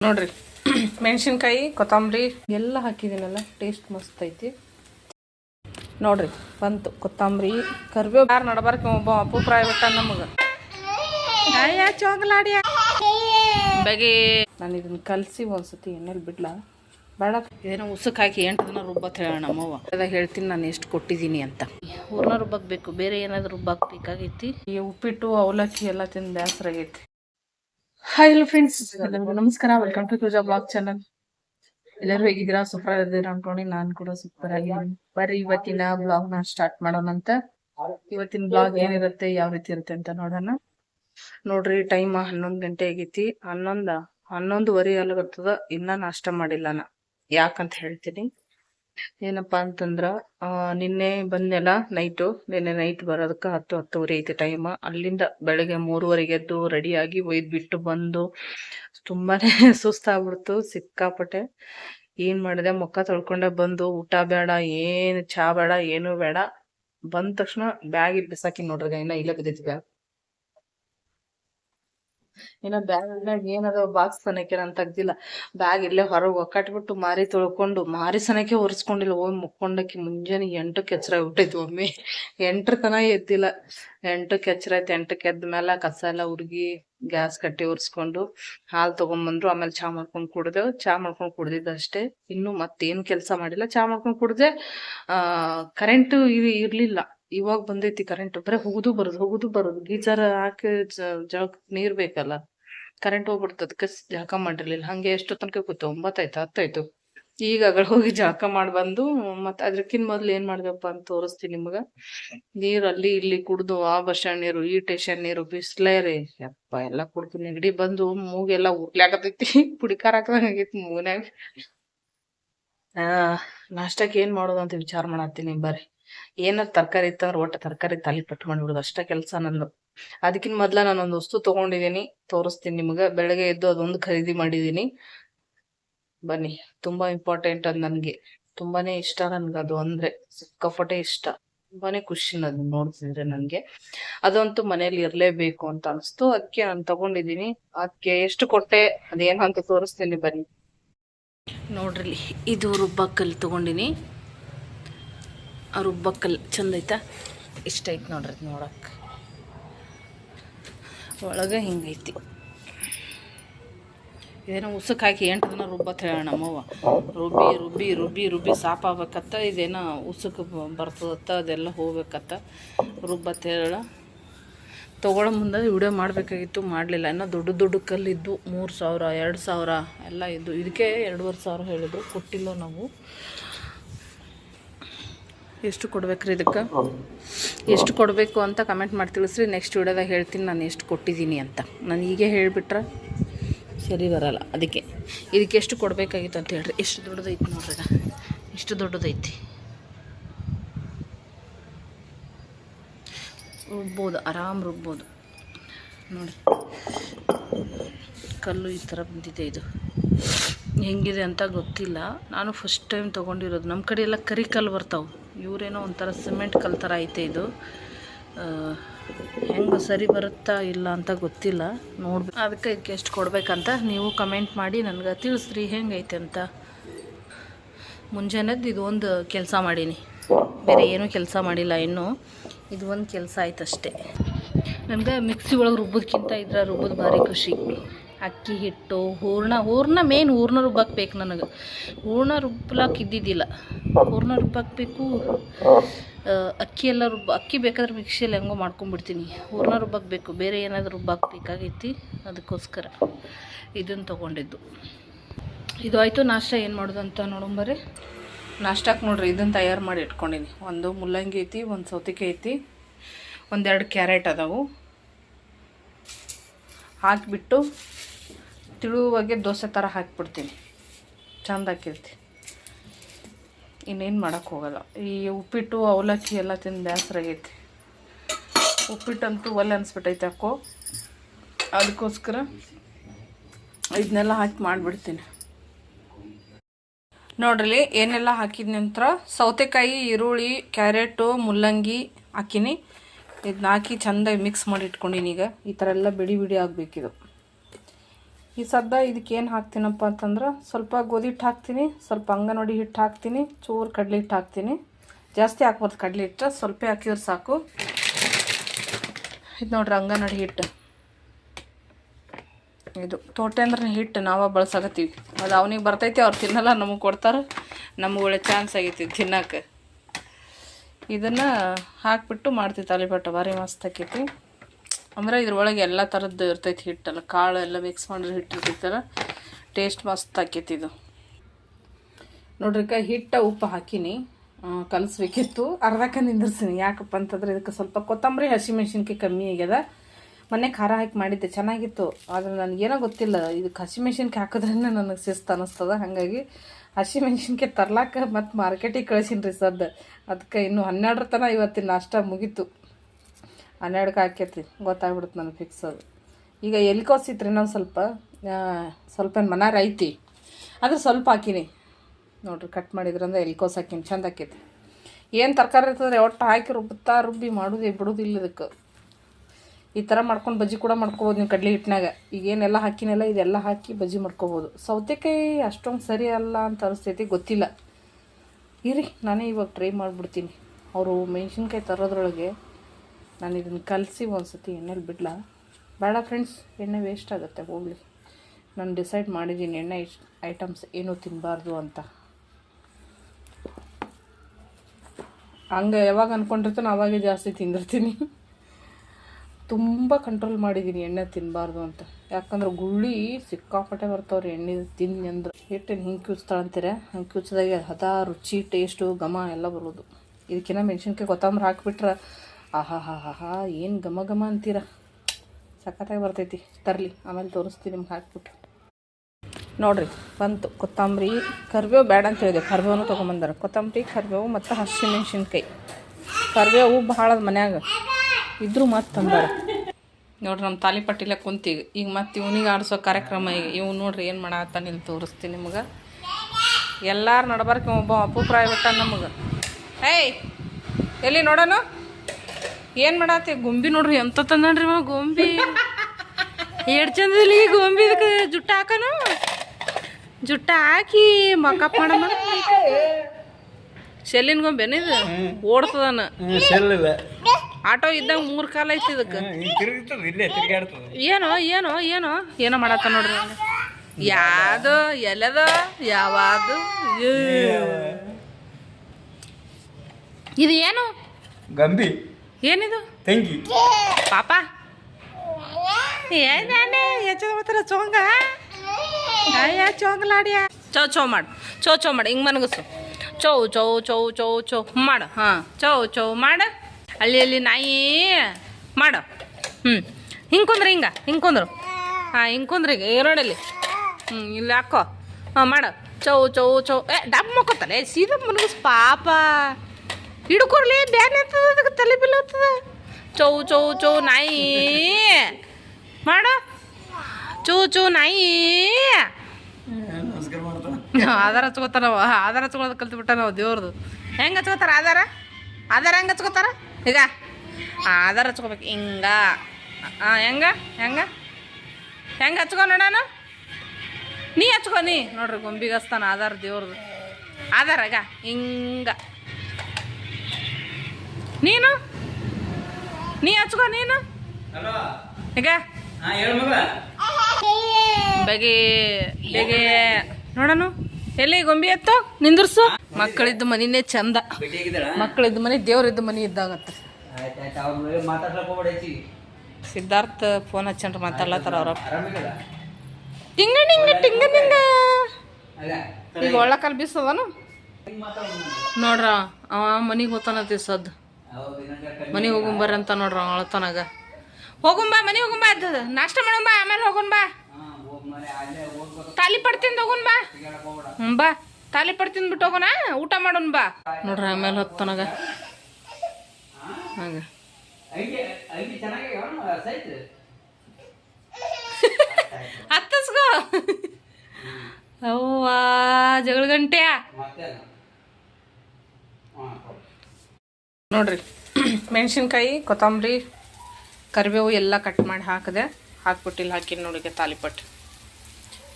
ನೋಡ್ರಿ ಮೆಣಸಿನ್ಕಾಯಿ ಕೊತ್ತಂಬರಿ ಎಲ್ಲ ಹಾಕಿದ್ದೀನಲ್ಲ ಟೇಸ್ಟ್ ಮಸ್ತ್ ಐತಿ. ನೋಡ್ರಿ ಬಂತು. ಕೊತ್ತಂಬರಿ ಕರ್ಬೇವು ಯಾರು ನಡಬಾರ್ಕ ಒಬ್ಬ ಅಪುಪ್ರಾಯ ಬಿಟ್ಟ ನಮಗೆ. ಅಯ್ಯ ಚೋಗಲಾಡಿ ಬಗೆ ನಾನು ಇದನ್ನ ಕಲಸಿ ಒಂದ್ಸತಿ ಎಣ್ಣೆಲಿ ಬಿಡ್ಲಾ? ಬೇಡ. ಏನೋ ಉಸಕ್ ಹಾಕಿ ಎಂಟು ದಿನ ರುಬ್ಬತ್ ಹೇಳೋಣ ನಮ್ಮವ್ವ ಅದಾಗ ಹೇಳ್ತೀನಿ ನಾನು ಎಷ್ಟು ಕೊಟ್ಟಿದ್ದೀನಿ ಅಂತ. ಹೂರ್ಣ ರುಬ್ಬಕ್ ಬೇಕು. ಬೇರೆ ಏನಾದ್ರು ರುಬ್ಬಕ್ ಬೇಕಾಗೈತಿ ಈ ಉಪ್ಪಿಟ್ಟು ಅವಲಕ್ಕಿ ಎಲ್ಲ ತಿಂದು ಬೇಸರ ಆಗೈತಿ. ಹಾಯ್ ಹಲೋ ಫ್ರೆಂಡ್ಸ್ ಎಲ್ಲರಿಗೂ ನಮಸ್ಕಾರ. Welcome to Pooja blog channel ಎಲ್ಲರೂ ಹೇಗಿದ್ದೀರಾ? ಸೂಪರ್ ಆಗಿದ್ದೀರ ಅನ್ಕೊಂಡು ನಾನು ಕೂಡ ಸೂಪರ್ ಆಗಿದ್ದೀನಿ. ಬರೀ ಇವತ್ತಿನ ಬ್ಲಾಗ್ನ ಸ್ಟಾರ್ಟ್ ಮಾಡೋಣ ಅಂತ ಇವತ್ತಿನ ಬ್ಲಾಗ್ ಏನಿರುತ್ತೆ ಯಾವ ರೀತಿ ಇರುತ್ತೆ ಅಂತ ನೋಡೋಣ. ನೋಡ್ರಿ ಟೈಮ್ ಹನ್ನೊಂದು ಗಂಟೆ ಆಗೈತಿ. ಹನ್ನೊಂದ, ಹನ್ನೊಂದುವರೆ ಅಲ್ಗತ್ತದ, ಇನ್ನ ನಾಷ್ಟ ಮಾಡಿಲ್ಲ ನಾ. ಯಾಕಂತ ಹೇಳ್ತೀನಿ. ಏನಪ್ಪಾ ಅಂತಂದ್ರ ನಿನ್ನೆ ಬಂದೆಲ್ಲ ನೈಟು ನಿನ್ನೆ ನೈಟ್ ಬರೋದಕ್ಕೆ ಹತ್ತು, ಹತ್ತುವರೆ ಐತಿ ಟೈಮ್ ಅಲ್ಲಿಂದ ಬೆಳಗ್ಗೆ ಮೂರುವರೆಗೆ ಎದ್ದು ರೆಡಿಯಾಗಿ ಒಯ್ದು ಬಿಟ್ಟು ಬಂದು ತುಂಬಾನೇ ಸುಸ್ತಾಗ್ಬಿಡ್ತು, ಸಿಕ್ಕಾಪಟ್ಟೆ. ಏನ್ ಮಾಡಿದೆ, ಮುಖ ತೊಳ್ಕೊಂಡೆ ಬಂದು, ಊಟ ಬೇಡ, ಏನು ಚಾ ಬೇಡ, ಏನು ಬೇಡ. ಬಂದ ತಕ್ಷಣ ಬ್ಯಾಗ್ ಇಲ್ಲಿ ಬಿಸಾಕಿ ನೋಡ್ರಿ ಇನ್ನ ಇಲ್ಲ ಬಿದ್ದೈತಿ ಬ್ಯಾಗ್. ಇನ್ನ ಬ್ಯಾಗ್ ಏನದ ಬಾಕ್ಸ್ ಸನಕ್ಕೆ ನಾನು ತೆಗ್ದಿಲ್ಲ. ಬ್ಯಾಗ್ ಇಲ್ಲೇ ಹೊರಗೆ ಒಕ್ಕಟ್ಬಿಟ್ಟು ಮಾರಿ ತೊಳ್ಕೊಂಡು, ಮಾರಿ ಸನಕ್ಕೆ ಒರೆಸ್ಕೊಂಡಿಲ್ಲ. ಹೋಗಿ ಮುಕ್ಕೊಂಡಕ್ಕೆ ಮುಂಜಾನೆ ಎಂಟಕ್ಕೆ ಎಚ್ಚರ ಬಿಟ್ಟೈತಿ ಒಮ್ಮೆ. ಎಂಟ್ರ ತನ ಎದ್ದಿಲ್ಲ. ಎಂಟಕ್ಕೆ ಎಚ್ಚರ ಎಂಟಕ್ಕೆ ಎದ್ದ ಮೇಲೆ ಕಸ ಎಲ್ಲ ಉರ್ಗಿ ಗ್ಯಾಸ್ ಕಟ್ಟಿ ಒರೆಸ್ಕೊಂಡು ಹಾಲು ತಗೊಂಬಂದ್ರು ಆಮೇಲೆ ಚಾ ಮಾಡ್ಕೊಂಡು ಕುಡ್ದೆವು ಚಾ ಮಾಡ್ಕೊಂಡು ಕುಡ್ದಿದ್ದಷ್ಟೇ. ಇನ್ನು ಮತ್ತೇನು ಕೆಲಸ ಮಾಡಿಲ್ಲ. ಚಾ ಮಾಡ್ಕೊಂಡು ಕುಡ್ದೆ ಕರೆಂಟ್ ಇರ್ಲಿಲ್ಲ. ಇವಾಗ ಬಂದೈತಿ ಕರೆಂಟ್ ಬರೀ ಹೋಗುದು ಬರೋದು ಹೋಗುದು ಬರೋದು. ಗೀಜರ್ ಹಾಕಿ ಜಳಕ್ ನೀರ್ ಬೇಕಲ್ಲ. ಕರೆಂಟ್ ಹೋಗ್ಬಿಡ್ತು ಅದಕ್ಕೆ ಜಳಕ ಮಾಡಿರ್ಲಿಲ್ಲ. ಹಂಗೆ ಎಷ್ಟು ತನಕ ಕೂತು, ಒಂಬತ್ತಾಯ್ತು, ಹತ್ತಾಯ್ತು. ಈಗ ಅಗಳ ಹೋಗಿ ಜಳಕ ಮಾಡಿ ಬಂದು ಮತ್ತೆ ಅದ್ರಕ್ಕಿಂತ ಮೊದ್ಲು ಏನ್ ಮಾಡ್ದಪ್ಪ ಅಂತ ತೋರಿಸ್ತೀನಿ ನಿಮಗ. ನೀರ್ ಅಲ್ಲಿ ಇಲ್ಲಿ ಕುಡ್ದು, ಆ ಬಸ್ ನೀರು, ಈ ಟೇಷನ್ ನೀರು ಬಿಸ್ಲೇ ರೀ. ಯಪ್ಪ, ಎಲ್ಲಾ ಕುಡ್ದು ನೆಗಡಿ ಬಂದು, ಮೂಗೆಲ್ಲ ಉರ್ಲಾಕತೈತಿ ಪುಡಿಕಾರ ಹಾಕದಂಗ ಆಗೈತಿ ಆ ನಾಷ್ಟಕ್ಕೆ ಏನ್ ಮಾಡೋದು ಅಂತ ವಿಚಾರ ಮಾಡತ್ತೀನಿ ಬರ್ರಿ. ಏನಾರ ತರಕಾರಿ ಇತ್ತಂದ್ರೆ ಒಟ್ಟು ತರಕಾರಿ ತಲೆ ಪಟ್ಟು ಮಾಡ್ಬಿಡುದು ಅಷ್ಟೇ ಕೆಲಸ ನಂದು. ಅದಕ್ಕಿಂತ ಮೊದ್ಲ ನಾನೊಂದು ವಸ್ತು ತಗೊಂಡಿದ್ದೀನಿ ತೋರಿಸ್ತೀನಿ ನಿಮಗೆ. ಬೆಳಗ್ಗೆ ಎದ್ದು ಅದೊಂದು ಖರೀದಿ ಮಾಡಿದೀನಿ. ಬನ್ನಿ, ತುಂಬಾ ಇಂಪಾರ್ಟೆಂಟ್ ಅದು ನನ್ಗೆ. ತುಂಬಾನೇ ಇಷ್ಟ ನನ್ಗೆ ಅದು ಅಂದ್ರೆ ಸಿಕ್ಕಾಪಟ್ಟೆ ಇಷ್ಟ. ತುಂಬಾನೇ ಖುಷಿ ನನ್ ನೋಡ್ತಿದ್ರೆ ನನಗೆ. ಅದಂತೂ ಮನೇಲಿ ಇರ್ಲೇಬೇಕು ಅಂತ ಅನ್ಸ್ತು. ಅದಕ್ಕೆ ನಾನು ತಗೊಂಡಿದೀನಿ. ಅದಕ್ಕೆ ಎಷ್ಟು ಕೊಟ್ಟೆ, ಅದೇನು ಅಂತ ತೋರಿಸ್ತೀನಿ ಬನ್ನಿ. ನೋಡ್ರಿ, ಇದು ರುಬ್ಬಕ್ಕಲ್ಲಿ ತಗೊಂಡಿನಿ. ರುಬ್ಬಕ್ಕಲ್ಲಿ ಚಂದ ಐತಾ? ಇಷ್ಟ ಐತಿ ನೋಡ್ರಿ ನೋಡಕ್ಕೆ ನೋಡಕ್. ಒಳಗೆ ಹಿಂಗೈತಿ ಇದೇನೋ ಉಸಕ್ ಹಾಕಿ ಎಂಟು ದಿನ ರುಬ್ಬತ್ ಹೇಳ ನಮ್ಮವ್ವ. ರುಬ್ಬಿ ರುಬ್ಬಿ ರುಬ್ಬಿ ರುಬ್ಬಿ ಸಾಪ್ ಆಗ್ಬೇಕತ್ತ, ಇದೇನೋ ಉಸಕ್ ಬರ್ತದತ್ತ, ಅದೆಲ್ಲ ಹೋಗ್ಬೇಕತ್ತ. ರುಬ್ಬತ್ ಹೇಳ. ತೊಗೊಳೋ ಮುಂದೆ ವಿಡಿಯೋ ಮಾಡಬೇಕಾಗಿತ್ತು, ಮಾಡಲಿಲ್ಲ. ಇನ್ನೂ ದೊಡ್ಡ ದೊಡ್ಡ ಕಲ್ಲಿದ್ದು ಮೂರು ಸಾವಿರ, ಎರಡು ಸಾವಿರ ಎಲ್ಲ ಇದ್ದು. ಇದಕ್ಕೆ ಎರಡೂವರೆ ಸಾವಿರ ಹೇಳಿದ್ರು. ಕೊಟ್ಟಿಲ್ಲ ನಾವು. ಎಷ್ಟು ಕೊಡ್ಬೇಕ್ರಿ ಇದಕ್ಕೆ? ಎಷ್ಟು ಕೊಡಬೇಕು ಅಂತ ಕಮೆಂಟ್ ಮಾಡಿ ತಿಳಿಸ್ರಿ. ನೆಕ್ಸ್ಟ್ ವಿಡಿಯೋದಾಗ ಹೇಳ್ತೀನಿ ನಾನು ಎಷ್ಟು ಕೊಟ್ಟಿದ್ದೀನಿ ಅಂತ. ನಾನು ಈಗೇ ಹೇಳಿಬಿಟ್ರೆ ಸರಿ ಬರಲ್ಲ. ಅದಕ್ಕೆ ಇದಕ್ಕೆ ಎಷ್ಟು ಕೊಡಬೇಕಾಗಿತ್ತು ಅಂತ ಹೇಳ್ರಿ. ಎಷ್ಟು ದೊಡ್ಡದೈತಿ ನೋಡ್ರಿ ಎಷ್ಟು ದೊಡ್ಡದೈತಿ. ರುಬ್ಬೋದು, ಆರಾಮ್ ರುಬ್ಬೋದು. ನೋಡಿ ಕಲ್ಲು ಈ ಥರ ಬಂದಿದೆ ಇದು. ಹೆಂಗಿದೆ ಅಂತ ಗೊತ್ತಿಲ್ಲ. ನಾನು ಫಸ್ಟ್ ಟೈಮ್ ತೊಗೊಂಡಿರೋದು. ನಮ್ಮ ಕಡೆ ಎಲ್ಲ ಕರಿ ಕಲ್ಲು ಬರ್ತಾವೆ. ಇವರೇನೋ ಒಂಥರ ಸಿಮೆಂಟ್ ಕಲ್ ಥರ ಐತೆ ಇದು. ಹೆಂಗೆ ಸರಿ ಬರುತ್ತಾ ಇಲ್ಲ ಅಂತ ಗೊತ್ತಿಲ್ಲ. ನೋಡ್ಬೇಕು ಅದಕ್ಕೆ ಇದಕ್ಕೆ ಎಷ್ಟು ಕೊಡಬೇಕಂತ ನೀವು ಕಮೆಂಟ್ ಮಾಡಿ ನನಗೆ ತಿಳಿಸ್ರಿ ಹೆಂಗೈತೆ ಅಂತ. ಮುಂಜಾನೆದ್ದು ಇದು ಒಂದು ಕೆಲಸ ಮಾಡೀನಿ. ಬೇರೆ ಏನೂ ಕೆಲಸ ಮಾಡಿಲ್ಲ ಇನ್ನೂ. ಇದು ಒಂದು ಕೆಲಸ ಆಯ್ತು ಅಷ್ಟೇ ನನಗೆ ಮಿಕ್ಸಿ ಒಳಗೆ ರುಬ್ಬೋದಕ್ಕಿಂತ ಇದ್ರೆ ರುಬ್ಬೋದು ಭಾರಿ ಖುಷಿ. ಅಕ್ಕಿ ಹಿಟ್ಟು, ಹೂರ್ಣ ಹೂರ್ಣ ಮೇನ್ ಹೂರ್ಣ ರುಬ್ಬಕ್ಕೆ ಬೇಕು ನನಗೆ. ಹೂರ್ಣ ರುಬ್ಬಲಾಕ ಇದ್ದಿದ್ದಿಲ್ಲ. ಹೂರ್ಣ ರುಬ್ಬಕ್ಕೆ ಬೇಕು. ಅಕ್ಕಿ ಎಲ್ಲ ರುಬ್ಬ, ಅಕ್ಕಿ ಬೇಕಾದ್ರೆ ಮಿಕ್ಸಿಯಲ್ಲಿ ಹೆಂಗೋ ಮಾಡ್ಕೊಂಡ್ಬಿಡ್ತೀನಿ. ಹೂರ್ಣ ರುಬ್ಬಕ್ಕೆ ಬೇಕು. ಬೇರೆ ಏನಾದರೂ ರುಬ್ಬಕ್ಕೆ ಬೇಕಾಗೈತಿ ಅದಕ್ಕೋಸ್ಕರ ಇದನ್ನು ತೊಗೊಂಡಿದ್ದು. ಇದು ಆಯಿತು, ನಾಷ್ಟ ಏನು ಮಾಡೋದು ಅಂತ ನೋಡಂಬರ್ರಿ ನಾಷ್ಟಕ್ಕೆ ನೋಡ್ರಿ ಇದನ್ನು ತಯಾರು ಮಾಡಿ ಇಟ್ಕೊಂಡಿನಿ. ಒಂದು ಮುಲ್ಲಂಗಿ ಐತಿ, ಒಂದು ಸೌತಿಕಾಯಿ ಐತಿ, ಒಂದೆರಡು ಕ್ಯಾರೆಟ್ ಅದಾವು. ಹಾಕಿಬಿಟ್ಟು ತಿಳುವಾಗೆ ದೋಸೆ ಥರ ಹಾಕಿಬಿಡ್ತೀನಿ. ಚಂದ ಆಕೈತಿ. ಇನ್ನೇನು ಮಾಡೋಕ್ಕೆ ಹೋಗಲ್ಲ. ಈ ಉಪ್ಪಿಟ್ಟು, ಅವಲಕ್ಕಿ ಎಲ್ಲ ತಿಂದು ಬೇಸರ ಆಗೈತಿ. ಉಪ್ಪಿಟ್ಟಂತೂ ಒಲೆ ಅನ್ಸ್ಬಿಟ್ಟೈತೆ ಅಕ್ಕೋ. ಅದಕ್ಕೋಸ್ಕರ ಇದನ್ನೆಲ್ಲ ಹಾಕಿ ಮಾಡಿಬಿಡ್ತೀನಿ. ನೋಡ್ರಿ, ಏನೆಲ್ಲ ಹಾಕಿದ ನಂತರ ಸೌತೆಕಾಯಿ, ಈರುಳ್ಳಿ, ಕ್ಯಾರೆಟು, ಮುಲ್ಲಂಗಿ ಹಾಕಿನಿ. ಇದನ್ನ ಹಾಕಿ ಚೆಂದ ಮಿಕ್ಸ್ ಮಾಡಿ ಇಟ್ಕೊಂಡಿನಿ ಈಗ. ಈ ಥರ ಎಲ್ಲ ಬಿಡಿ ಬಿಡಿ ಆಗಬೇಕಿದು. ಈ ಸದ್ದ ಇದಕ್ಕೆ ಏನು ಹಾಕ್ತೀನಪ್ಪ ಅಂತಂದ್ರೆ ಸ್ವಲ್ಪ ಗೋಧಿ ಹಿಟ್ಟು ಹಾಕ್ತೀನಿ, ಸ್ವಲ್ಪ ಅಂಗನವಾಡಿ ಹಿಟ್ಟು ಹಾಕ್ತೀನಿ, ಚೂರು ಕಡಲೆ ಹಿಟ್ಟು ಹಾಕ್ತೀನಿ. ಜಾಸ್ತಿ ಹಾಕ್ಬಾರ್ದು ಕಡಲೆ ಹಿಟ್ಟು, ಸ್ವಲ್ಪ ಹಾಕಿದ್ರೆ ಸಾಕು. ಇದು ನೋಡ್ರಿ ಅಂಗನವಾಡಿ ಹಿಟ್ಟು. ಇದು ತೋಟೇಂದ್ರ ಹಿಟ್ಟು ನಾವು ಬಳಸಾಕತ್ತೀವಿ. ಅದು ಅವನಿಗೆ ಬರ್ತೈತಿ, ಅವ್ರು ತಿನ್ನಲ್ಲ, ನಮಗೆ ಕೊಡ್ತಾರೆ. ನಮಗೆ ಒಳ್ಳೆ ಚಾನ್ಸ್ ಆಗೈತಿ ತಿನ್ನಕ್ಕೆ ಇದನ್ನು ಹಾಕ್ಬಿಟ್ಟು ಮಾಡ್ತೀವಿ ತಾಲಿಪಟ್ಟು, ಭಾರಿ ಮಸ್ತ್ ಆಕೈತಿ. ಅಂದ್ರೆ ಇದ್ರೊಳಗೆ ಎಲ್ಲ ಥರದ್ದು ಇರ್ತೈತಿ ಹಿಟ್ಟಲ್ಲ. ಕಾಳು ಎಲ್ಲ ಮಿಕ್ಸ್ ಮಾಡಿದ್ರೆ ಹಿಟ್ಟು ಇರ್ತೈತಲ್ಲ ಟೇಸ್ಟ್ ಮಸ್ತ್ ಆಕೈತಿ ಇದು. ನೋಡ್ರಿ ಹಿಟ್ಟ ಉಪ್ಪು ಹಾಕಿನಿ. ಕಲಿಸ್ಬೇಕಿತ್ತು. ಕಲಸ್ಬೇಕಿತ್ತು ಅರ್ಧಕ್ಕೆ ನಿಂದಿರ್ಸೀನಿ. ಯಾಕಪ್ಪ ಅಂತಂದ್ರೆ ಇದಕ್ಕೆ ಸ್ವಲ್ಪ ಕೊತ್ತಂಬರಿ ಹಸಿಮೆಣ್ಸಿನ್ಕಾಯಿ ಕಮ್ಮಿ ಆಗ್ಯದ. ಮೊನ್ನೆ ಖಾರ ಹಾಕಿ ಮಾಡಿದ್ದೆ. ಚೆನ್ನಾಗಿತ್ತು. ಆದರೆ ನನಗೇನೋ ಗೊತ್ತಿಲ್ಲ. ಇದಕ್ಕೆ ಹಸಿಮೆಣ್ಸಿನ್ಕಾಯಿ ಹಾಕಿದ್ರೇ ನನಗೆ ಶಿಸ್ತು ಅನ್ನಿಸ್ತದ ಹಾಗಾಗಿ ಹಸಿಮೆಣ್ಸಿನ್ಕಾಯಿ ತರ್ಲಾಕ ಮತ್ತು ಮಾರ್ಕೆಟಿಗೆ ಕಳಿಸೀನಿ ರೀ ಸದ್ದು. ಅದಕ್ಕೆ ಇನ್ನು ಹನ್ನೆರಡರ ತನಕ ಇವತ್ತಿನ ನಾಷ್ಟ ಮುಗೀತು. ಹನ್ನೆರಡಕ್ಕೆ ಹಾಕೈತಿ. ಗೊತ್ತಾಗ್ಬಿಡುತ್ತೆ ನನಗೆ ಫಿಕ್ಸ್ ಅದು. ಈಗ ಎಲ್ಕೋಸಿತ್ರಿ ನಾವು ಸ್ವಲ್ಪ? ಸ್ವಲ್ಪ ಮನಾರ ಐತಿ ಆದ್ರೆ ಸ್ವಲ್ಪ ಹಾಕಿನಿ. ನೋಡ್ರಿ ಕಟ್ ಮಾಡಿದ್ರಂದ್ರೆ ಎಲ್ಕೋಸ್ ಹಾಕಿನಿ ಚಂದ ಹಾಕೈತಿ ಏನು ತರಕಾರಿ ಇರ್ತದ್ರೆ? ಒಟ್ಟು ಹಾಕಿ ರುಬ್ಬುತ್ತಾ ರುಬ್ಬಿ ಮಾಡೋದು ಬಿಡೋದಿಲ್ಲ ಇದಕ್ಕೆ. ಈ ಥರ ಮಾಡ್ಕೊಂಡು ಬಜ್ಜಿ ಕೂಡ ಮಾಡ್ಕೊಬೋದು ನೀವು ಕಡಲೆ ಹಿಟ್ಟಿನಾಗ ಈಗ ಏನೆಲ್ಲ ಹಾಕಿನೆಲ್ಲ, ಇದೆಲ್ಲ ಹಾಕಿ ಬಜ್ಜಿ ಮಾಡ್ಕೊಬೋದು. ಸೌತೆಕಾಯಿ ಅಷ್ಟೊಂದು ಸರಿ ಅಲ್ಲ ಅಂತ ಅನಿಸ್ತೈತಿ, ಗೊತ್ತಿಲ್ಲ. ಇರಿ, ನಾನೇ ಇವಾಗ ಟ್ರೈ ಮಾಡಿಬಿಡ್ತೀನಿ. ಅವರು ಮೆಣಸಿನ್ಕಾಯಿ ತರೋದ್ರೊಳಗೆ ನಾನು ಇದನ್ನು ಕಲಸಿ ಒಂದು ಸತಿ ಎಣ್ಣೆಲಿ ಬಿಡಲಾ? ಬೇಡ ಫ್ರೆಂಡ್ಸ್ ಎಣ್ಣೆ ವೇಸ್ಟ್ ಆಗುತ್ತೆ, ಹೋಗಲಿ. ನಾನು ಡಿಸೈಡ್ ಮಾಡಿದ್ದೀನಿ ಎಣ್ಣೆ ಐಟಮ್ಸ್ ಏನೂ ತಿನ್ನಬಾರ್ದು ಅಂತ. ಹಂಗೆ ಯಾವಾಗ ಅಂದ್ಕೊಂಡಿರ್ತಾನೆ ಅವಾಗೆ ಜಾಸ್ತಿ ತಿಂದಿರ್ತೀನಿ. ತುಂಬ ಕಂಟ್ರೋಲ್ ಮಾಡಿದ್ದೀನಿ ಎಣ್ಣೆ ತಿನ್ನಬಾರ್ದು ಅಂತ. ಯಾಕಂದ್ರೆ ಗುಳ್ಳಿ ಸಿಕ್ಕಾಪಟ್ಟೆ ಬರ್ತಾವ್ರಿ, ಎಣ್ಣೆ ತಿನ್ನಿ ಅಂದ್ರೆ. ಹಿಟ್ಟನ್ನು ಹಿಂಗೆ ಕ್ಯೂಚ್ತಾಳಂತೀರ ಹಂಗೆ ಕ್ಯೂಚ್ದಾಗೆ ಹದ, ರುಚಿ ಟೇಸ್ಟು ಘಮ ಎಲ್ಲ ಬರೋದು. ಇದಕ್ಕಿಂತ ಮೆಣಸಿನ್ಕಾಯಿ, ಕೊತ್ತಂಬರಿ ಹಾಕ್ಬಿಟ್ರೆ ಆಹಾ ಹಾ ಹಾ ಏನು ಘಮ ಘಮ ಅಂತೀರ? ಸಖತ್ತಾಗಿ ಬರ್ತೈತಿ. ತರಲಿ, ಆಮೇಲೆ ತೋರಿಸ್ತೀನಿ ನಿಮ್ಗೆ ಹಾಕ್ಬಿಟ್ಟು. ನೋಡ್ರಿ, ಬಂತು. ಕೊತ್ತಂಬರಿ, ಕರಿಬೇವು ಬೇಡ ಅಂತ ಹೇಳಿದೆ. ಕರಿಬೇವನು ತೊಗೊಂಬಂದಾರ. ಕೊತ್ತಂಬರಿ, ಕರಿಬೇವು ಮತ್ತು ಹಸಿಮೆಣ್ಸಿನ್ಕಾಯಿ. ಕರಿಬೇವು ಭಾಳ ಮನ್ಯಾಗ. ಇದ್ರೂ ಮತ್ತೆ ತಂದಾರ. ನೋಡ್ರಿ ನಮ್ಮ ತಾಲಿಪಟ್ಟಿಲೆ ಕುಂತೀಗ ಈಗ. ಮತ್ತೆ ಇವನಿಗೆ ಆಡಿಸೋ ಕಾರ್ಯಕ್ರಮ ಈಗ. ಇವ್ ನೋಡ್ರಿ ಏನು ಮಾಡತ್ತಾನ ಇಲ್ಲಿ ತೋರಿಸ್ತೀನಿ ನಿಮ್ಗೆ. ಎಲ್ಲಾರು ನಡಬಾರ್ಕ ಒಬ್ಬ ಅಭಿಪ್ರಾಯ ಬಿಟ್ಟ ನಮಗೆ. ಏಯ್, ಎಲ್ಲಿ ನೋಡೋಣ ಏನು ಮಾಡತ್ತೆ ಗೊಂಬಿ ನೋಡ್ರಿ ಎಂತ ತಂದ್ರಿ ಮಾ ಗೊಂಬಿ? ಎರಡು ಚಂದಲ್ಲಿ ಗೊಂಬಿ ಇದಕ್ಕೆ ಜುಟ್ಟ ಹಾಕನು? ಜುಟ್ಟ ಹಾಕಿ ಮಕಪ್ ಮಾಡಮ್ಮ ಶೆಲ್ಲಿನ ಗೊಂಬೆ ಇದು? ಓಡ್ತದನ? ಆಟೋ ಇದ್ದಂಗ ಮೂರ್ ಕಾಲ ಐತಿ ಇದಕ್ಕೆ. ಏನೋ ಏನೋ ಏನೋ ಏನೋ ಮಾಡತ್ತ ನೋಡ್ರಿ. ಯಾವ್ದು ಎಲ್ಲದ ಯಾವಾದು? ಇದು ಏನು? ಗಂಬಿ. ಏನಿದು? ತಂಗಿ. ಪಾಪ. ಏನೇ ಹೆಚ್ಚು ಬರ್ತಾರ ಚೋಂಗ. ಅಯ್ಯ ಚೋಂಗ್ಲಾಡಿಯ ಚೌ ಚೌ ಮಾಡು. ಚೌ ಚೋ ಮಾಡು. ಹಿಂಗೆ ಮನಗಸು ಚೌ ಚೌ ಚೌ ಚೌ ಚೌ. ಮಾಡು. ಹಾಂ. ಚೌ ಚೌ ಮಾಡು. ಅಲ್ಲಿ ಅಲ್ಲಿ ನಾಯಿ. ಮಾಡು. ಹ್ಞೂ ಹಿಂಗೆ ಕುಂದ್ರೆ ಹಿಂಗೆ. ಹಿಂಗೆ ಕುಂದ್ರು. ಹಾಂ ಹಿಂಗೆ ಕುಂದ್ರೆ ಈಗ. ನೋಡಲ್ಲಿ ಹ್ಞೂ ಇಲ್ಲಿ ಹಾಕೋ. ಹಾಂ ಮಾಡು. ಚೌ ಚೌ ಚೌ. ಏ ಡಬ್ ಏ ಸೀದಾ ಮನಗಸ್ ಪಾಪ. ಹಿಡ್ಕೊರ್ಲಿ ಬ್ಯಾನ್ ಆಗ್ತದ ಅದಕ್ಕೆ ತಲೆ ಬಿಲ್ ಆಗ್ತದ ಚೌ ಚೌ ಚೌ ನಾಯಿ ಮಾಡು ಚೂ ಚೂ ನಾಯಿ ನಮಸ್ಕಾರ ಮಾಡ್ತಾನೆ ಆಧಾರ ಹಚ್ಕೋತಾರ ಅವ ಆಧಾರ ಹಚ್ಕೊಳ್ಳೋದು ಕಲ್ತು ಬಿಟ್ಟ ನಾವು ದೇವ್ರದು ಹೆಂಗೆ ಹಚ್ಕೋತಾರ ಆಧಾರ ಆಧಾರ ಹೆಂಗೆ ಹಚ್ಕೋತಾರ ಈಗ ಆ, ಆಧಾರ ಹಚ್ಕೋಬೇಕು ಹಿಂಗ ಹಾಂ ಹೆಂಗ ಹೆಂಗ ಹೆಂಗೆ ಹಚ್ಕೊ ನೋಡೋಣ ನೀ ಹಚ್ಕೊ ನೀ ನೋಡ್ರಿ ಗೊಂಬಿಗೆ ಹಚ್ತಾನ ಆಧಾರ ದೇವ್ರದು ಆಧಾರ ಈಗ ಹಿಂಗ ನೀನು? ನೀ ಹಚ್ಕೊ ನೀನು? ಬಗೆ ಈಗ? ನೋಡನು ಬೆಗೆ ಬೆಗೆ. ನೋಡೋಣ ಎಲ್ಲಿ ಗೊಂಬಿ ಎತ್ತು? ನಿಂದ್ರಸು? ಮಕ್ಕಳಿದ್ದ ಮನಿನೇ ಚಂದ. ಮಕ್ಕಳಿದ್ದ ಮನೆ ದೇವ್ರಿದ್ದ ಮನೆ ಇದ್ದಾಗತ್ತೆ. ಸಿದ್ಧಾರ್ಥ ಫೋನ್ ಹಚ್ಚಂಡ್ರೆ ಮಾತಾಡ್ಲತ್ತಾರ ಅವ್ರ. ಟಿಂಗ ಟಿಂಗ ಟಿಂಗ ಟಿಂಗ ಈಗ ಒಳ್ಳೆ ಕಾಲ್ ಬೀಸದನು ನೋಡ್ರ ಅವ ಮನಿಗೆ ಹೋತಾನತಿ ಸದ್ ಹೌದು ಹೋಗುಂಬರ್ ಅಂತ ನೋಡ್ರ ಅಳತನಾಗ. ಹೋಗುಂಬಾ ಮನೆ ಹೋಗುಂಬಾ ಅದ ನಾಷ್ಟ ಮಾಡೋಣ ಬಾ, ಆಮೇಲೆ ಹೋಗೋಣ ಬಾ. ಮನೆ ತಾಲಿ ಪಡ್ತೀನಿ ತಗೊಂಡ್ ಬಾ. ಹ್ಞೂ ಬಾ. ತಾಲಿ ಪಡ್ತೀನಿ ತಿಂದ್ಬಿಟ್ಟು ಹೋಗೋಣ, ಊಟ ಮಾಡೋಣ ಬಾ. ನೋಡ್ರಿ ಆಮೇಲೆ ಹೊತ್ತನಾಗ. ಹಂಗ. ಹತ್ತಸ್ಕೋ ಅವ್ವ, ಜಗಳ ಗಂಟೆ ಮತ್ತೇನು ಹಾಂ ನೋಡ್ರಿ, ಮೆಣಸಿನ್ಕಾಯಿ, ಕೊತ್ತಂಬರಿ, ಕರಿಬೇವು ಎಲ್ಲ ಕಟ್ ಮಾಡಿ ಹಾಕಿದೆ ಹಾಕ್ಬಿಟ್ಟಿಲ್ಲ ಹಾಕಿ ಹಾಕಿನಿ ನೋಡಿ ಈಗ ತಾಲಿಪಟ್ಟು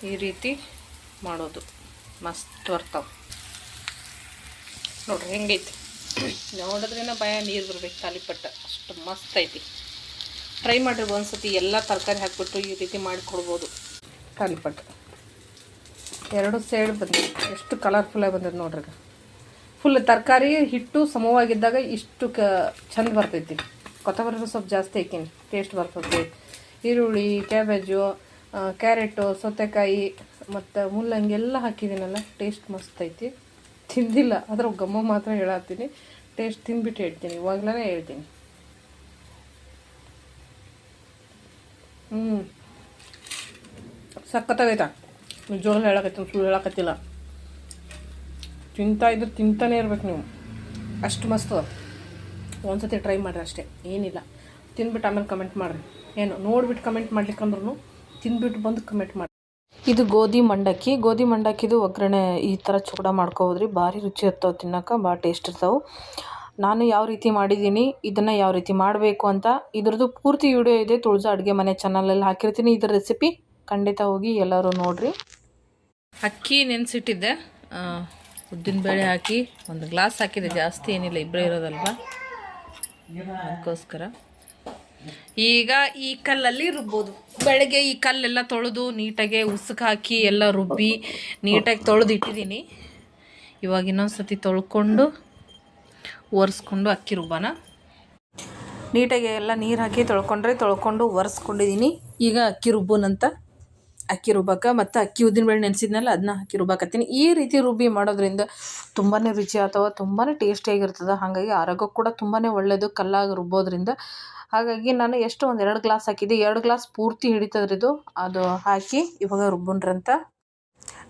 ಈ ರೀತಿ ಮಾಡೋದು. ಮಸ್ತ್ ಬರ್ತಾವೆ ನೋಡ್ರಿ, ಹೆಂಗೈತಿ. ನೋಡಿದ್ರೇನ ಭಯ, ನೀರು ಬರ್ಬೇಕು ತಾಲಿಪಟ್ಟ. ಅಷ್ಟು ಮಸ್ತ್ ಐತಿ. ಟ್ರೈ ಮಾಡಿರಿ ಒಂದ್ಸತಿ ಎಲ್ಲ ತರಕಾರಿ ಹಾಕ್ಬಿಟ್ಟು ಈ ರೀತಿ ಮಾಡಿಕೊಡ್ಬೋದು ತಾಲಿಪಟ್ಟು. ಎರಡು ಸೈಡ್ ಬಂದಿದೆ. ಎಷ್ಟು ಕಲರ್ಫುಲ್ಲಾಗಿ ಬಂದಿದೆ ನೋಡ್ರಿ ಫುಲ್ ತರಕಾರಿ ಹಿಟ್ಟು ಸಮವಾಗಿದ್ದಾಗ ಇಷ್ಟು ಕ ಚಂದ ಬರ್ತೈತಿ. ಕೊತ್ತಂಬರಿ ಸ್ವಲ್ಪ ಜಾಸ್ತಿ ಹಾಕೀನಿ ಟೇಸ್ಟ್ ಬರ್ತೈತಿ. ಈರುಳ್ಳಿ, ಕ್ಯಾಬೇಜು ಕ್ಯಾರೆಟು, ಸೌತೆಕಾಯಿ ಮತ್ತು ಮುಲ್ಲಂಗಿ ಎಲ್ಲ ಹಾಕಿದ್ದೀನಲ್ಲ, ಟೇಸ್ಟ್ ಮಸ್ತ್ ಐತಿ. ತಿಂದಿಲ್ಲ ಅದ್ರ ಗಮ್ಮ ಮಾತ್ರ ಹೇಳತ್ತೀನಿ. ಟೇಸ್ಟ್ ತಿಂದ್ಬಿಟ್ಟು ಹೇಳ್ತೀನಿ. ಇವಾಗಲೇ ಹೇಳ್ತೀನಿ. ಹ್ಞೂ ಸಖತ್ತಾಗೈತಾ. ನಿಜವಾಗ್ಲೂ ಹೇಳಕತ್ತೀನಿ ಸುಳ್ಳು ಹೇಳಕತ್ತಿಲ್ಲ. ತಿಂತಾ ಇದ್ರೆ ತಿಂತಾನೆ ಇರ್ಬೇಕು ನೀವು. ಅಷ್ಟು ಮಸ್ತ್. ಒಂದ್ಸತಿ ಟ್ರೈ ಮಾಡಿರಿ ಅಷ್ಟೇ. ಏನಿಲ್ಲ. ತಿಂದ್ಬಿಟ್ಟು ಆಮೇಲೆ ಕಮೆಂಟ್ ಮಾಡಿರಿ. ಏನು ನೋಡ್ಬಿಟ್ಟು ಕಮೆಂಟ್ ಮಾಡ್ಲಿಕ್ಕಂದ್ರೂ ತಿಂದ್ಬಿಟ್ಟು ಬಂದು ಕಮೆಂಟ್ ಮಾಡಿ ಇದು ಗೋಧಿ ಮಂಡಕ್ಕಿ. ಗೋಧಿ ಮಂಡಕ್ಕಿದು ಒಗ್ಗರಣೆ ಈ ಥರ ಚೂಡ ಮಾಡ್ಕೋಬೋದ್ರಿ. ಭಾರಿ ರುಚಿ ಇರ್ತಾವೆ ತಿನ್ನೋಕೆ ಭಾಳ ಟೇಸ್ಟ್ ಇರ್ತಾವೆ. ನಾನು ಯಾವ ರೀತಿ ಮಾಡಿದ್ದೀನಿ ಇದನ್ನು ಯಾವ ರೀತಿ ಮಾಡಬೇಕು ಅಂತ ಇದ್ರದ್ದು ಪೂರ್ತಿ ವಿಡಿಯೋ ಇದೆ. ತುಳಜಾ ಅಡುಗೆ ಮನೆ ಚಾನಲಲ್ಲಿ ಹಾಕಿರ್ತೀನಿ. ಇದ್ರ ರೆಸಿಪಿ ಖಂಡಿತ ಹೋಗಿ ಎಲ್ಲರೂ ನೋಡಿರಿ. ಅಕ್ಕಿ ನೆನೆಸಿಟ್ಟಿದ್ದೆ. ಉದ್ದಿನಬೇಳೆ ಹಾಕಿ ಒಂದು ಗ್ಲಾಸ್ ಹಾಕಿದೆ ಜಾಸ್ತಿ ಏನಿಲ್ಲ ಇಬ್ಬರೇ ಇರೋದಲ್ವ? ಅದಕ್ಕೋಸ್ಕರ. ಈಗ ಈ ಕಲ್ಲಲ್ಲಿ ರುಬ್ಬೋದು. ಬೆಳಗ್ಗೆ ಈ ಕಲ್ಲೆಲ್ಲ ತೊಳೆದು ನೀಟಾಗೆ ಉಸುಕು ಹಾಕಿ ಎಲ್ಲ ರುಬ್ಬಿ ನೀಟಾಗಿ ತೊಳೆದು ಇಟ್ಟಿದ್ದೀನಿ ಇವಾಗ ಇನ್ನೊಂದು ಸತಿ ತೊಳ್ಕೊಂಡು ಒರೆಸ್ಕೊಂಡು ಅಕ್ಕಿ ರುಬ್ಬೋಣ. ನೀಟಾಗಿ ಎಲ್ಲ ನೀರು ಹಾಕಿ ತೊಳ್ಕೊಂಡ್ರೆ ತೊಳ್ಕೊಂಡು ಒರೆಸ್ಕೊಂಡಿದ್ದೀನಿ. ಈಗ ಅಕ್ಕಿ ರುಬ್ಬುನಂತ ಅಕ್ಕಿ ರುಬ್ಬಾಕ ಮತ್ತು ಅಕ್ಕಿ ಉದ್ದಿನಬೇಳೆ ನೆನೆಸಿದ್ನಲ್ಲ ಅದನ್ನ ಹಾಕಿ ರುಬ್ಬಾಕತ್ತೀನಿ. ಈ ರೀತಿ ರುಬ್ಬಿ ಮಾಡೋದ್ರಿಂದ ತುಂಬಾ ರುಚಿ ಅಥವಾ ತುಂಬಾ ಟೇಸ್ಟಿಯಾಗಿರ್ತದೆ ಹಾಗಾಗಿ ಆರೋಗ್ಯ ಕೂಡ ತುಂಬಾ ಒಳ್ಳೆಯದು ಕಲ್ಲಾಗಿ ರುಬ್ಬೋದ್ರಿಂದ. ಹಾಗಾಗಿ ನಾನು ಎಷ್ಟು ಒಂದು ಎರಡು ಗ್ಲಾಸ್ ಹಾಕಿದ್ದೆ. ಎರಡು ಗ್ಲಾಸ್ ಪೂರ್ತಿ ಹಿಡಿತದ್ರಿದು, ಅದು ಹಾಕಿ ಇವಾಗ ರುಬ್ಬನ್ರಂತ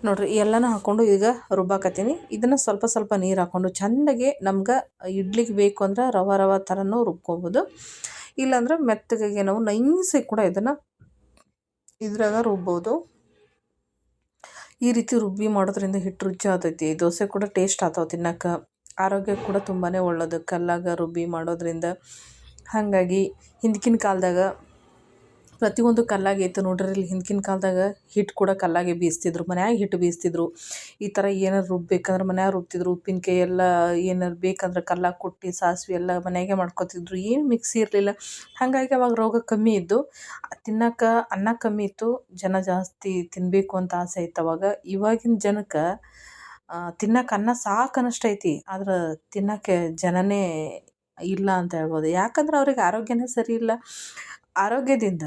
ನೋಡ್ರಿ, ಎಲ್ಲನೂ ಹಾಕ್ಕೊಂಡು ಈಗ ರುಬ್ಬಾಕತ್ತೀನಿ. ಇದನ್ನು ಸ್ವಲ್ಪ ಸ್ವಲ್ಪ ನೀರು ಹಾಕ್ಕೊಂಡು ಚೆಂದಾಗಿ ನಮ್ಗೆ ಇಡ್ಲಿಗೆ ಬೇಕು ಅಂದ್ರೆ ರವ ರವ ಥರನೂ ರುಬ್ಕೋಬೋದು. ಇಲ್ಲಾಂದ್ರೆ ಮೆತ್ತಗೆ ನಾವು ನೈಸಾಗಿ ಕೂಡ ಇದನ್ನು ಇದ್ರಾಗ ರುಬ್ಬೋದು. ಈ ರೀತಿ ರುಬ್ಬಿ ಮಾಡೋದ್ರಿಂದ ಹಿಟ್ಟು ರುಚಿ ಆಗ್ತೈತಿ. ದೋಸೆ ಕೂಡ ಟೇಸ್ಟ್ ಆಗ್ತಾವೆ ತಿನ್ನಕ್ಕೆ. ಆರೋಗ್ಯ ಕೂಡ ತುಂಬಾ ಒಳ್ಳೇದು. ಕಲ್ಲಾಗ ರುಬ್ಬಿ ಮಾಡೋದ್ರಿಂದ ಹಾಗಾಗಿ ಹಿಂದಿನ ಕಾಲದಾಗ ಪ್ರತಿಯೊಂದು ಕಲ್ಲಾಗೆ ಇತ್ತು ನೋಡ್ರಿ ಇಲ್ಲಿ ಹಿಂದಿನ ಕಾಲದಾಗ ಹಿಟ್ಟು ಕೂಡ ಕಲ್ಲಾಗೆ ಬೀಸ್ತಿದ್ರು, ಮನ್ಯಾಗ ಹಿಟ್ಟು ಬೀಸ್ತಿದ್ರು. ಈ ಥರ ಏನಾರು ರುಬ್ಬೇಕಂದ್ರೆ ಮನ್ಯಾಗ ರುಬ್ತಿದ್ರು, ಉಪ್ಪಿನಕಾಯಿ ಎಲ್ಲ ಏನಾರು ಬೇಕಂದ್ರೆ ಕಲ್ಲಾಗ ಕೊಟ್ಟು, ಸಾಸಿವೆ ಎಲ್ಲ ಮನೆಯಾಗೆ ಮಾಡ್ಕೊತಿದ್ರು. ಏನು ಮಿಕ್ಸಿ ಇರಲಿಲ್ಲ. ಹಾಗಾಗಿ ಅವಾಗ ರೋಗ ಕಮ್ಮಿ ಇದ್ದು, ತಿನ್ನೋಕೆ ಅನ್ನ ಕಮ್ಮಿ ಇತ್ತು, ಜನ ಜಾಸ್ತಿ ತಿನ್ನಬೇಕು ಅಂತ ಆಸೆ ಇತ್ತು ಅವಾಗ. ಇವಾಗಿನ ಜನಕ್ಕೆ ತಿನ್ನಕ್ಕೆ ಅನ್ನ ಸಾಕು ಐತಿ ಆದ್ರೆ ತಿನ್ನಕ್ಕೆ ಜನನೇ ಇಲ್ಲ ಅಂತ ಹೇಳ್ಬೋದು. ಯಾಕಂದ್ರೆ ಅವ್ರಿಗೆ ಆರೋಗ್ಯನೇ ಸರಿ ಇಲ್ಲ. ಆರೋಗ್ಯದಿಂದ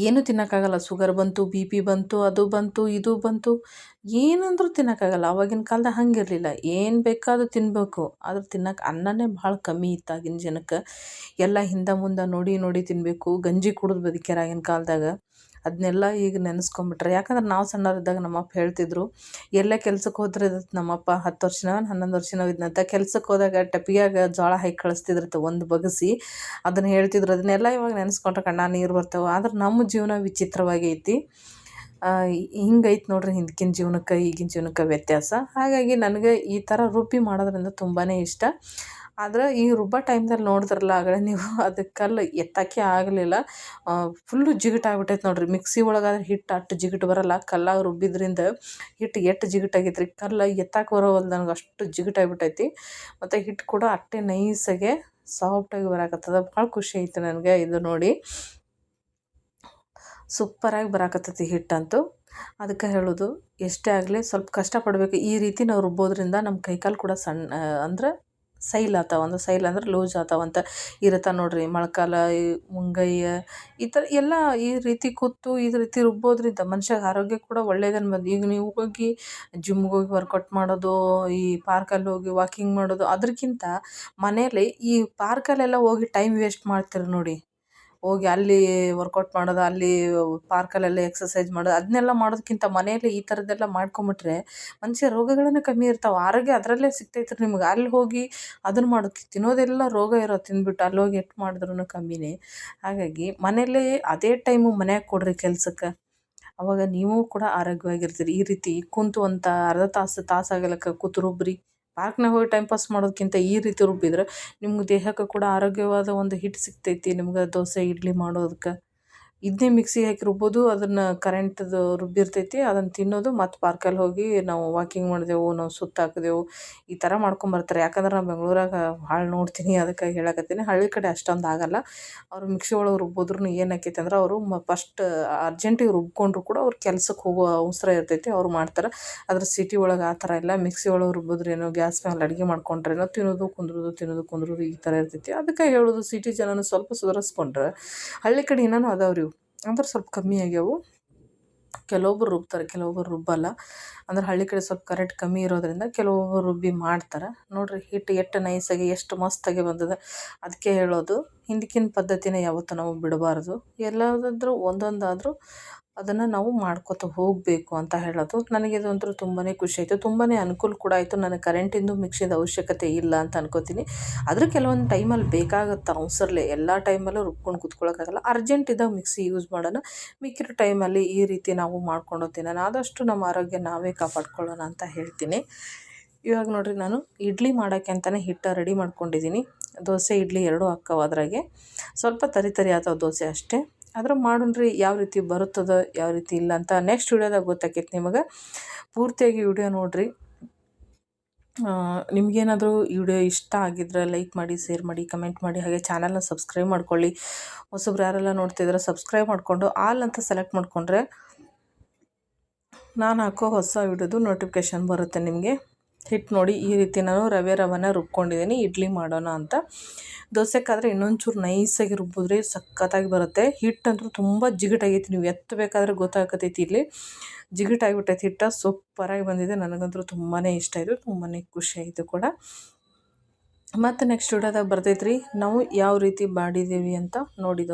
ಏನು ತಿನ್ನೋಕ್ಕಾಗಲ್ಲ. ಸುಗರ್ ಬಂತು, ಬಿ ಪಿ ಬಂತು, ಅದು ಬಂತು, ಇದು ಬಂತು, ಏನಂದ್ರೂ ತಿನ್ನೋಕ್ಕಾಗಲ್ಲ. ಆವಾಗಿನ ಕಾಲದಾಗ ಹಂಗಿರಲಿಲ್ಲ. ಏನು ಬೇಕಾದರೂ ತಿನ್ನಬೇಕು ಆದ್ರೆ ತಿನ್ನಕ್ಕೆ ಅನ್ನನೇ ಭಾಳ ಕಮ್ಮಿ ಇತ್ತು ಆಗಿನ ಜನಕ್ಕೆ. ಎಲ್ಲ ಹಿಂದೆ ಮುಂದೆ ನೋಡಿ ನೋಡಿ ತಿನ್ನಬೇಕು ಗಂಜಿ ಕುಡಿದು ಬದುಕ್ಯಾರ ಆಗಿನ ಕಾಲದಾಗ. ಅದನ್ನೆಲ್ಲ ಈಗ ನೆನೆಸ್ಕೊಂಬಿಟ್ರೆ. ಯಾಕಂದ್ರೆ ನಾವು ಸಣ್ಣವರಿದ್ದಾಗ ನಮ್ಮಪ್ಪ ಹೇಳ್ತಿದ್ರು, ಎಲ್ಲೇ ಕೆಲ್ಸಕ್ಕೆ ಹೋದ್ರೆ ನಮ್ಮಪ್ಪ ಹತ್ತು ವರ್ಷನ ಹನ್ನೊಂದು ವರ್ಷನೋ ಇದ್ನಂತ ಕೆಲ್ಸಕ್ಕೆ ಹೋದಾಗ ಟಪಿಯಾಗ ಜೋಳ ಹೈ ಕಳಿಸ್ತಿದ್ರತ್ತ ಒಂದು ಬಗಸಿ. ಅದನ್ನು ಹೇಳ್ತಿದ್ರು. ಅದನ್ನೆಲ್ಲ ಇವಾಗ ನೆನೆಸ್ಕೊಂಡ್ರೆ ಕಣ್ಣ ನೀರು ಬರ್ತಾವೆ. ಆದ್ರೆ ನಮ್ಮ ಜೀವನ ವಿಚಿತ್ರವಾಗೈತಿ ಹಿಂಗೈತೆ ನೋಡ್ರಿ ಹಿಂದಿನ ಜೀವನಕ್ಕೆ ಈಗಿನ ಜೀವನಕ್ಕೆ ವ್ಯತ್ಯಾಸ. ಹಾಗಾಗಿ ನನಗೆ ಈ ಥರ ರುಬ್ಬಿ ಮಾಡೋದ್ರಿಂದ ತುಂಬಾ ಇಷ್ಟ. ಆದ್ರೆ ಈ ರುಬ್ಬೋ ಟೈಮ್ದಲ್ಲಿ ನೋಡಿದ್ರಲ್ಲ ಆಗಲೇ ನೀವು ಅದಕ್ಕೆ ಕಲ್ಲು ಎತ್ತಕ್ಕೆ ಆಗಲಿಲ್ಲ. ಫುಲ್ಲು ಜಿಗುಟು ಆಗ್ಬಿಟ್ಟೈತೆ ನೋಡ್ರಿ. ಮಿಕ್ಸಿ ಒಳಗಾದ್ರೆ ಹಿಟ್ಟು ಅಷ್ಟು ಜಿಗುಟು ಬರಲ್ಲ. ಕಲ್ಲಾಗಿ ರುಬ್ಬಿದ್ರಿಂದ ಹಿಟ್ಟು ಎಷ್ಟು ಜಿಗುಟಾಗೈತೆ ರೀ ಕಲ್ಲು ಎತ್ತಕ್ಕೆ ಬರೋವಲ್ದು ನನಗೆ ಅಷ್ಟು ಜಿಗುಟಾಗ್ಬಿಟ್ಟೈತಿ. ಮತ್ತು ಹಿಟ್ಟು ಕೂಡ ಅಷ್ಟೇ ನೈಸಾಗೆ ಸಾಫ್ಟಾಗಿ ಬರಾಕತ್ತದ. ಭಾಳ ಖುಷಿ ಐತೆ ನನಗೆ ಇದು ನೋಡಿ. ಸೂಪರಾಗಿ ಬರಾಕತ್ತೈತಿ ಹಿಟ್ಟಂತೂ. ಅದಕ್ಕೆ ಹೇಳೋದು, ಎಷ್ಟೇ ಆಗಲಿ ಸ್ವಲ್ಪ ಕಷ್ಟಪಡಬೇಕು. ಈ ರೀತಿ ನಾವು ರುಬ್ಬೋದ್ರಿಂದ ನಮ್ಮ ಕೈಕಾಲು ಕೂಡ ಸಣ್ಣ, ಅಂದ್ರೆ ಸೈಲ್ ಆತಾವ ಅಂದ್ರೆ, ಸೈಲ್ ಅಂದ್ರೆ ಲೂಸ್ ಆತಾವಂತ ಇರುತ್ತೆ ನೋಡ್ರಿ. ಮೊಳ್ಕಾಲ, ಈ ಮುಂಗೈ, ಈ ಥರ ಎಲ್ಲ ಈ ರೀತಿ ಕೂತು ಈ ರೀತಿ ರುಬ್ಬೋದ್ರಿಂದ ಮನುಷ್ಯ ಆರೋಗ್ಯ ಕೂಡ ಒಳ್ಳೇದನ್ಬೋದು ಈಗ ನೀವು ಹೋಗಿ ಜಿಮ್ಗೆ ಹೋಗಿ ವರ್ಕೌಟ್ ಮಾಡೋದು, ಈ ಪಾರ್ಕಲ್ಲಿ ಹೋಗಿ ವಾಕಿಂಗ್ ಮಾಡೋದು ಅದಕ್ಕಿಂತ ಮನೆಯಲ್ಲಿ ಈ ಪಾರ್ಕಲ್ಲೆಲ್ಲ ಹೋಗಿ ಟೈಮ್ ವೇಸ್ಟ್ ಮಾಡ್ತೀರಿ ನೋಡಿ. ಹೋಗಿ ಅಲ್ಲಿ ವರ್ಕೌಟ್ ಮಾಡೋದು, ಅಲ್ಲಿ ಪಾರ್ಕಲ್ಲೆಲ್ಲ ಎಕ್ಸರ್ಸೈಜ್ ಮಾಡೋದು, ಅದನ್ನೆಲ್ಲ ಮಾಡೋದಕ್ಕಿಂತ ಮನೆಯಲ್ಲಿ ಈ ಥರದ್ದೆಲ್ಲ ಮಾಡ್ಕೊಂಬಿಟ್ರೆ ಮನುಷ್ಯ ರೋಗಗಳನ್ನು ಕಮ್ಮಿ ಇರ್ತಾವೆ. ಆರೋಗ್ಯ ಅದರಲ್ಲೇ ಸಿಗ್ತೈತೆ ರೀ ನಿಮ್ಗೆ. ಅಲ್ಲಿ ಹೋಗಿ ಅದನ್ನು ಮಾಡೋದು, ತಿನ್ನೋದೆಲ್ಲ ರೋಗ ಇರೋ ತಿಂದ್ಬಿಟ್ಟು ಅಲ್ಲಿ ಹೋಗಿ ಎಷ್ಟು ಮಾಡಿದ್ರೂ ಕಮ್ಮಿನೇ. ಹಾಗಾಗಿ ಮನೆಯಲ್ಲೇ ಅದೇ ಟೈಮು ಮನ್ಯಾಗ ಕೊಡ್ರಿ ಕೆಲಸಕ್ಕೆ. ಅವಾಗ ನೀವು ಕೂಡ ಆರೋಗ್ಯವಾಗಿರ್ತೀರಿ. ಈ ರೀತಿ ಕುಂತು ಅಂತ ಅರ್ಧ ತಾಸು, ತಾಸಾಗಲಕ್ಕ ಕೂತು ರುಬ್ಬ್ರಿ ಪಾರ್ಕ್ನಾಗ ಹೋಗಿ ಟೈಮ್ ಪಾಸ್ ಮಾಡೋದಕ್ಕಿಂತ ಈ ರೀತಿ ರುಬ್ಬಿದ್ರೆ ನಿಮ್ಗೆ ದೇಹಕ್ಕೆ ಕೂಡ ಆರೋಗ್ಯವಾದ ಒಂದು ಹಿಟ್ಟು ಸಿಗ್ತೈತಿ, ನಿಮ್ಗೆ ದೋಸೆ, ಇಡ್ಲಿ ಮಾಡೋದಕ್ಕೆ ಇದನ್ನೇ ಮಿಕ್ಸಿಗೆ ಹಾಕಿ ರುಬ್ಬೋದು ಅದನ್ನು ಕರೆಂಟ್ದು ರುಬ್ಬಿರ್ತೈತಿ ಅದನ್ನು ತಿನ್ನೋದು ಮತ್ತು ಪಾರ್ಕಲ್ಲಿ ಹೋಗಿ ನಾವು ವಾಕಿಂಗ್ ಮಾಡಿದೆವು, ನಾವು ಸುತ್ತಾಕಿದೆವು ಈ ಥರ ಮಾಡ್ಕೊಂಬರ್ತಾರೆ ಯಾಕಂದ್ರೆ ನಾವು ಬೆಂಗಳೂರಾಗ ಭಾಳ ನೋಡ್ತೀನಿ, ಅದಕ್ಕೆ ಹೇಳಕತ್ತೀನಿ. ಹಳ್ಳಿ ಕಡೆ ಅಷ್ಟೊಂದು ಆಗಲ್ಲ. ಅವರು ಮಿಕ್ಸಿ ಒಳಗೆ ರುಬ್ಬೋದ್ರೂ ಏನಾಕೈತೆ ಅಂದ್ರೆ ಅವರು ಮ ಫಸ್ಟ್ ಅರ್ಜೆಂಟಿಗೆ ರುಬ್ಕೊಂಡ್ರು ಕೂಡ ಅವ್ರು ಕೆಲ್ಸಕ್ಕೆ ಹೋಗೋ ಅವಸರ ಇರ್ತೈತಿ, ಅವ್ರು ಮಾಡ್ತಾರೆ. ಆದ್ರೆ ಸಿಟಿ ಒಳಗೆ ಆ ಥರ ಇಲ್ಲ. ಮಿಕ್ಸಿ ಒಳಗೆ ರುಬ್ಬೋದ್ರೇನೋ ಗ್ಯಾಸ್ ಮೇಲೆ ಅಡುಗೆ ಮಾಡ್ಕೊಂಡ್ರೇನೋ ತಿನ್ನೋದು, ಕುಂದ್ರೋದು ತಿನ್ನೋದು, ಕುಂದ್ರೋದು ಈ ಥರ ಇರ್ತೈತಿ. ಅದಕ್ಕೆ ಹೇಳೋದು ಸಿಟಿ ಜನನ ಸ್ವಲ್ಪ ಸುಧಾರಿಸ್ಕೊಂಡ್ರೆ. ಹಳ್ಳಿ ಕಡೆ ಇನ್ನೂ ಅದಾವ್ರಿ ಅಂದ್ರೆ ಸ್ವಲ್ಪ ಕಮ್ಮಿ ಆಗ್ಯಾವು. ಕೆಲವೊಬ್ರು ರುಬ್ತಾರೆ, ಕೆಲವೊಬ್ರು ರುಬ್ಬಲ್ಲ. ಅಂದ್ರೆ ಹಳ್ಳಿ ಕಡೆ ಸ್ವಲ್ಪ ಕರೆಂಟ್ ಕಮ್ಮಿ ಇರೋದ್ರಿಂದ ಕೆಲವೊಬ್ಬರು ರುಬ್ಬಿ ಮಾಡ್ತಾರೆ. ನೋಡಿರಿ ಹಿಟ್ಟು ಎಷ್ಟು ನೈಸಾಗಿ ಎಷ್ಟು ಮಸ್ತಾಗಿ ಬಂದದ. ಅದಕ್ಕೆ ಹೇಳೋದು ಹಿಂದಕ್ಕಿನ ಪದ್ಧತಿನ ಯಾವತ್ತೂ ನಾವು ಬಿಡಬಾರ್ದು. ಎಲ್ಲದಾದ್ರೂ ಒಂದೊಂದಾದರೂ ಅದನ್ನು ನಾವು ಮಾಡ್ಕೊತ ಹೋಗಬೇಕು ಅಂತ ಹೇಳೋದು. ನನಗೆ ಇದಂತೂ ತುಂಬಾ ಖುಷಿ ಆಯಿತು. ತುಂಬಾ ಅನುಕೂಲ ಕೂಡ ಆಯಿತು. ನನಗೆ ಕರೆಂಟಿಂದು ಮಿಕ್ಸಿದ ಅವಶ್ಯಕತೆ ಇಲ್ಲ ಅಂತ ಅನ್ಕೋತೀನಿ. ಆದರೆ ಕೆಲವೊಂದು ಟೈಮಲ್ಲಿ ಬೇಕಾಗುತ್ತೆ ಅವಸರಲೆ ಎಲ್ಲ ಟೈಮಲ್ಲೂ ರುಬ್ಕೊಂಡು ಕೂತ್ಕೊಳ್ಳೋಕ್ಕಾಗಲ್ಲ ಅರ್ಜೆಂಟ್ ಇದ್ದಾಗ ಮಿಕ್ಸಿ ಯೂಸ್ ಮಾಡೋಣ. ಮಿಕ್ಕಿರೋ ಟೈಮಲ್ಲಿ ಈ ರೀತಿ ನಾವು ಮಾಡ್ಕೊಂಡು ತಿನ್ನೋಣ. ಆದಷ್ಟು ನಮ್ಮ ಆರೋಗ್ಯ ನಾವೇ ಕಾಪಾಡ್ಕೊಳ್ಳೋಣ ಅಂತ ಹೇಳ್ತೀನಿ. ಇವಾಗ ನೋಡಿರಿ ನಾನು ಇಡ್ಲಿ ಮಾಡೋಕ್ಕೆ ಅಂತಲೇ ಹಿಟ್ಟು ರೆಡಿ ಮಾಡ್ಕೊಂಡಿದ್ದೀನಿ. ದೋಸೆ, ಇಡ್ಲಿ ಎರಡೂ ಹಾಕ್ಕವು ಅದ್ರಾಗೆ. ಸ್ವಲ್ಪ ತರಿ ತರಿ ಆದ ದೋಸೆ ಅಷ್ಟೇ. ಆದ್ರೆ ಮಾಡೋಣ್ರಿ, ಯಾವ ರೀತಿ ಬರುತ್ತದ, ಯಾವ ರೀತಿ ಇಲ್ಲ ಅಂತ ನೆಕ್ಸ್ಟ್ ವಿಡಿಯೋದಾಗ ಗೊತ್ತಾಕೈತೆ ನಿಮಗೆ. ಪೂರ್ತಿಯಾಗಿ ವಿಡಿಯೋ ನೋಡಿರಿ. ನಿಮಗೇನಾದರೂ ಈ ವಿಡಿಯೋ ಇಷ್ಟ ಆಗಿದ್ರೆ ಲೈಕ್ ಮಾಡಿ ಶೇರ್ ಮಾಡಿ ಕಮೆಂಟ್ ಮಾಡಿ, ಹಾಗೆ ಚಾನಲ್ನ ಸಬ್ಸ್ಕ್ರೈಬ್ ಮಾಡ್ಕೊಳ್ಳಿ. ಹೊಸಬ್ರು ಯಾರೆಲ್ಲ ನೋಡ್ತಿದ್ರೆ ಸಬ್ಸ್ಕ್ರೈಬ್ ಮಾಡಿಕೊಂಡು ಆಲ್ ಅಂತ ಸೆಲೆಕ್ಟ್ ಮಾಡಿಕೊಂಡ್ರೆ ನಾನು ಹಾಕೋ ಹೊಸ ವಿಡಿಯೋದು ನೋಟಿಫಿಕೇಷನ್ ಬರುತ್ತೆ ನಿಮಗೆ. ಹಿಟ್ಟು ನೋಡಿ ಈ ರೀತಿ ನಾನು ರವೆ ರವನ ರುಬ್ಕೊಂಡಿದ್ದೀನಿ, ಇಡ್ಲಿ ಮಾಡೋಣ ಅಂತ. ದೋಸೆಗಾದರೆ ಇನ್ನೊಂಚೂರು ನೈಸಾಗಿ ರುಬ್ಬಿದ್ರೆ ಸಖತ್ತಾಗಿ ಬರುತ್ತೆ. ಹಿಟ್ಟಂತೂ ತುಂಬ ಜಿಗಟಾಗೈತಿ, ನೀವು ಎತ್ತಬೇಕಾದ್ರೆ ಗೊತ್ತಾಗತೈತಿ ಇಲ್ಲಿ. ಜಿಗುಟಾಗಿಬಿಟ್ಟೈತಿ ಹಿಟ್ಟು, ಸೂಪರಾಗಿ ಬಂದಿದೆ. ನನಗಂತೂ ತುಂಬಾ ಇಷ್ಟ ಆಯಿತು ತುಂಬಾ ಖುಷಿ ಆಯಿತು ಕೂಡ. ಮತ್ತು ನೆಕ್ಸ್ಟ್ ವಿಡಿಯೋದಾಗ ಬರ್ತೈತ್ರಿ. ನಾವು ಯಾವ ರೀತಿ ಮಾಡಿದ್ದೀವಿ ಅಂತ ನೋಡಿದೋ